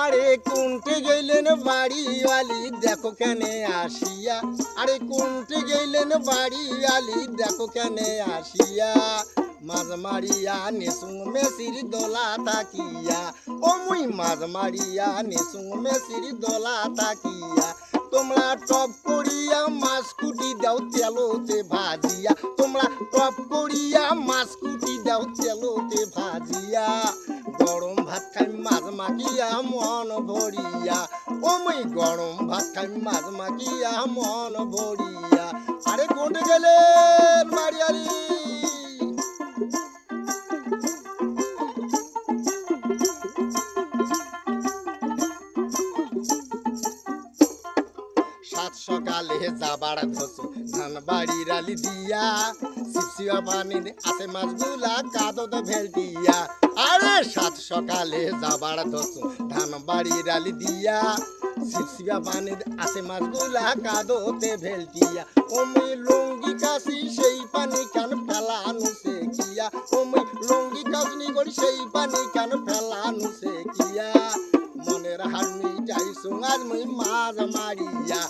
আরে কোনটে গেলেন বাড়িওয়ালি, দেখো কেনে আসিয়া। আরে কোনটে গেলেন বাড়িওয়ালি, দেখো কেনে আসিয়া। মাছ মারিয়া নেসুং মেসির দোলা থাকিয়া ও মুই মাছ মারিয়া নেসুং মেসির দোলা তাকিয়া। তোমরা টপ করিয়া মাছ কুটি দাও, তেলোতে ভাজিয়া। তোমরা টপ করিয়া মাছ কুটি দাও, তেলোতে ভাজিয়া। গরম ভাত খাই মাছ মাখিয়া মন ভরিয়া। ও মুই গরম ভাত খাই মাছ মাখিয়া মন ভরিয়া। আরে কোটে গেলে বাড়িয়ারি সকালে যাবার ধস ধান বাড়ির আলি দিয়া শিপসিয়া পানি আছে মাছগুলা, কাদত ভেলটিয়া আরে, সাত সকালে যাবার ধস ধান বাড়ির আলি দিয়া শিপসিয়া পানি আছে মাছগুলা, কাদতে ভেলটিয়া ওমি লঙ্গি কাশি সেই পানি কান ফেলানু সে কিয়া ওমি লঙ্গি কাশনি করি সেই পানি কান ফেলানু সে কিয়া মনের হারমি চাইছো আজ মুই মাছ মারিয়া।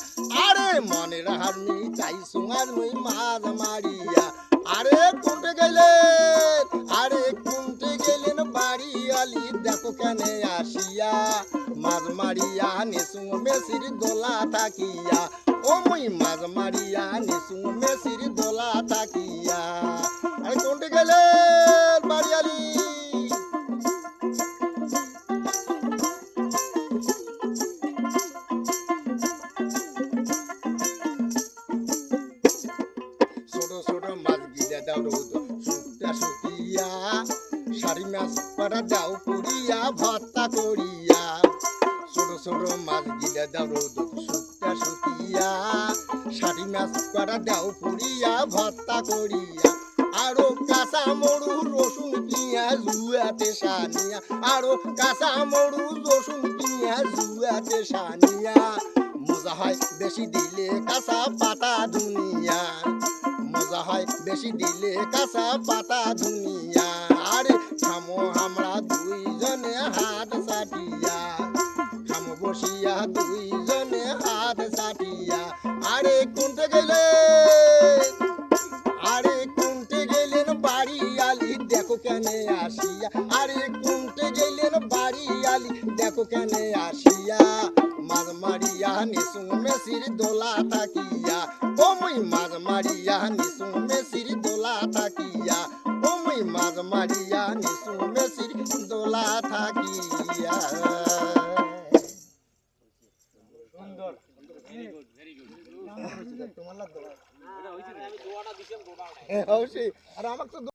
আরে মনের হারমি চাইছো আজ মুই মাছ মারিয়া। আরে কোনটে গেলেন? আরে কোনটে গেলেন বাড়ি আলি দেখো কেনে আসিয়া। মাছ মারিয়া, নেসুং মেসির দোলা থাকিয়া। ও মুই মাছ মারিয়া, নেসুং মেসির দোলা থাকিয়া। আরে কোনটে গেলেন? দাও মাছ পাড়া দাও পুরিয়া ভর্তা করিয়া। ছোট ছোট মাছ গিলে দাও রোদ শুকিয়া সারি মাছ পাড়া দাও পুরিয়া ভর্তা করিয়া। আরও কাঁচা মরু রসুন পিঁয়াজ জুয়াতে সানিয়া আরও কাঁচা মরু রসুন পিঁয়াজ জুয়াতে সানিয়া মজা হয় বেশি দিলে কাঁচা পাতা দুনিয়া। বেশি দিলে কাঁচা পাতা দুনিয়া। আরে খামো আমরা দুইজনে হাত সাটিয়া খামো বসিয়া দুইজনে হাত সাটিয়া আরে কোনতে গেলে? আরে কোনতে গেলেন বাড়ি আলি দেখো কেনে আসিয়া। আরে কোনতে গেলেন বাড়ি আলি দেখো কেনে আসিয়া। মাঝ মারিয়া নিসুং মেসির দোলা তাকিয়া। ও মুই মাঝ মারিয়া নিসুং মেসির দোলা তাকিয়া। ও মুই মাঝ মারিয়া নিসুং মেসির দোলা থাকিয়া সুন্দর। তোমার লাগতো আর আমাকে তো